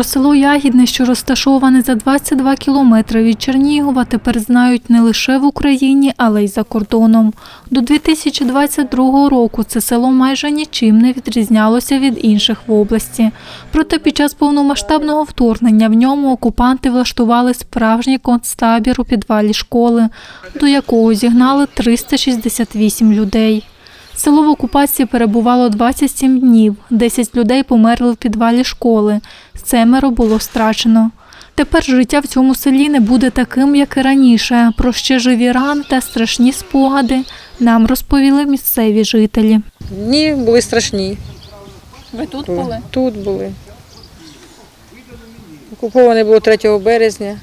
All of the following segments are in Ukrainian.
Про село Ягідне, що розташоване за 22 кілометри від Чернігова, тепер знають не лише в Україні, але й за кордоном. До 2022 року це село майже нічим не відрізнялося від інших в області. Проте під час повномасштабного вторгнення в ньому окупанти влаштували справжній концтабір у підвалі школи, до якого зігнали 368 людей. Село в окупації перебувало 27 днів. 10 людей померли в підвалі школи. Семеро було страчено. Тепер життя в цьому селі не буде таким, як і раніше. Про ще живі рани та страшні спогади нам розповіли місцеві жителі. Дні були страшні. Ви тут Тут були. Окуповане було 3 березня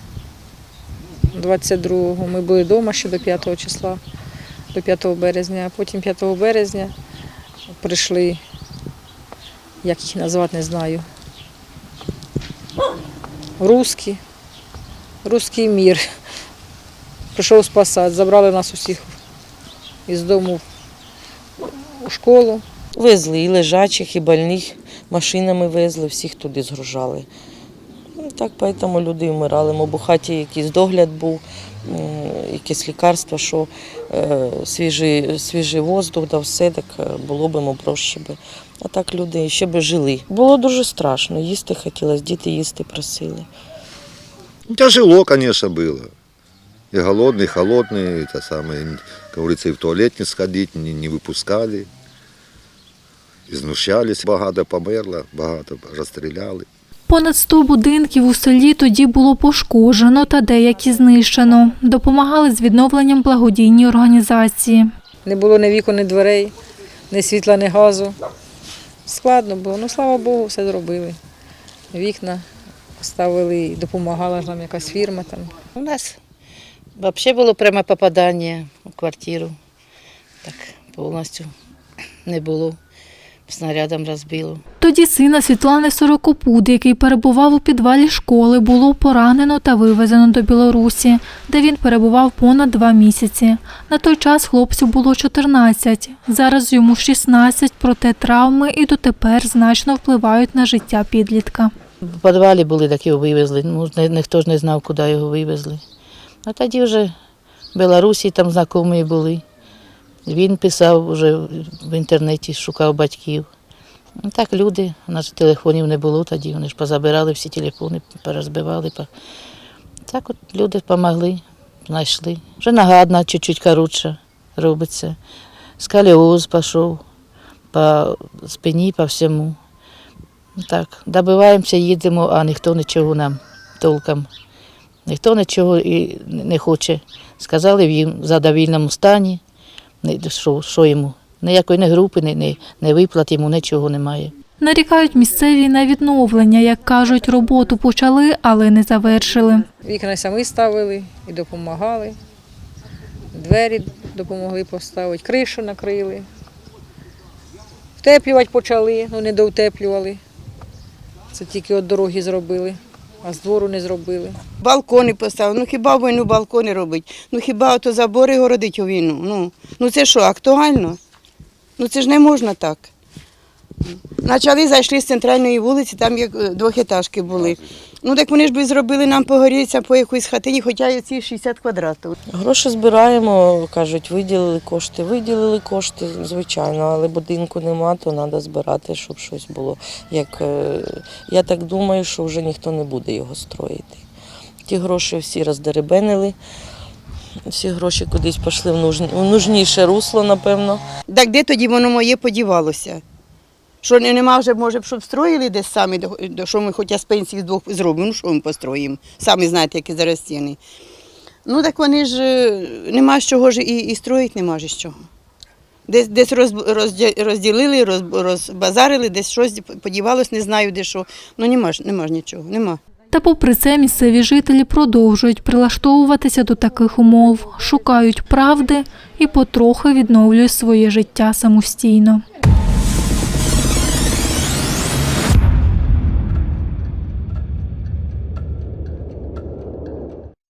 22-го. Ми були вдома ще до 5 числа, до 5 березня, а потім 5 березня прийшли, як їх назвати, не знаю. Русські, русський мір. Прийшов спасати, забрали нас усіх із дому у школу. Везли і лежачих, і больних машинами везли, всіх туди згружали. Ну, так, тому люди вмирали. Мо бо в хаті якийсь догляд був, м, якесь лікарство, що е, свіжий, свіжий воздух, да все, так е, було б йому проще би. А так люди ще б жили. Було дуже страшно, їсти хотілося, діти їсти просили. Ну, Тяжело, конечно, было. И голодный, и холодный, это самое, как говорится, и в туалет не сходить, не, не выпускали. І знущались, багато померло, багато розстріляли. Понад 100 будинків у селі тоді було пошкоджено та деякі знищено. Допомагали з відновленням благодійні організації. Не було ні вікон, ні дверей, ні світла, ні газу. Складно було. Ну, слава Богу, все зробили. Вікна ставили, допомагала нам якась фірма там. У нас взагалі було пряме попадання у квартиру. Так повністю не було. Снарядом розбило. Тоді сина Світлани Сорокопуд, який перебував у підвалі школи, було поранено та вивезено до Білорусі, де він перебував понад два місяці. На той час хлопцю було 14, зараз йому 16, проте травми і дотепер значно впливають на життя підлітка. В підвалі були такі вивезли. Ну, ніхто ж не знав, куди його вивезли. А тоді вже в Білорусі там знайомі були. Він писав вже в інтернеті, шукав батьків. Ну, Так люди, у нас телефонів не було тоді, вони ж позабирали всі телефони, порозбивали. Так от люди допомогли, знайшли. Вже нагадна, чуть-чуть коротше робиться. Скаліоз пішов по спині, по всьому. Ну, Так, добиваємося, їдемо, а ніхто нічого нам толком. Ніхто нічого і не хоче. Сказали він в задовільному стані, що, що йому. Ніякої не групи, ні, ні, ні виплат йому нічого немає. Нарікають місцеві на відновлення, як кажуть, роботу почали, але не завершили. Вікна самі ставили і допомагали. Двері допомогли поставити, кришу накрили. Втеплювати почали, ну не довтеплювали. Це тільки від дороги зробили, а з двору не зробили. Балкони поставили. Ну хіба війну балкони робить? Ну хіба ото забори городить у війну? Ну, ну це що, актуально? Ну це ж не можна так. Почали зайшли з центральної вулиці, там як е, двохетажки були. Ну так вони ж би зробили нам погоріться по якоїсь хатині, хоча й ці 60 квадратів. Гроші збираємо, кажуть, виділили кошти, виділили кошти, звичайно, але будинку нема, то треба збирати, щоб щось було. Як, е, я так думаю, що вже ніхто не буде його строїти. Ті гроші всі роздеребенили, всі гроші кудись пішли в нужніше русло, напевно. Так де тоді воно моє подівалося? Що не- нема вже, може, щоб строїли десь самі, що ми хоча з пенсії вдвох зробимо, ну що ми построїмо? Самі знаєте, які зараз ціни. Ну так вони ж е, нема з чого ж і, і строїть нема ж з чого. Десь, десь роз, розділили, роз, розбазарили, десь щось подівалось, не знаю де що. Ну нема ж, нема ж нічого, нема. Та попри це місцеві жителі продовжують прилаштовуватися до таких умов, шукають правди і потрохи відновлюють своє життя самостійно.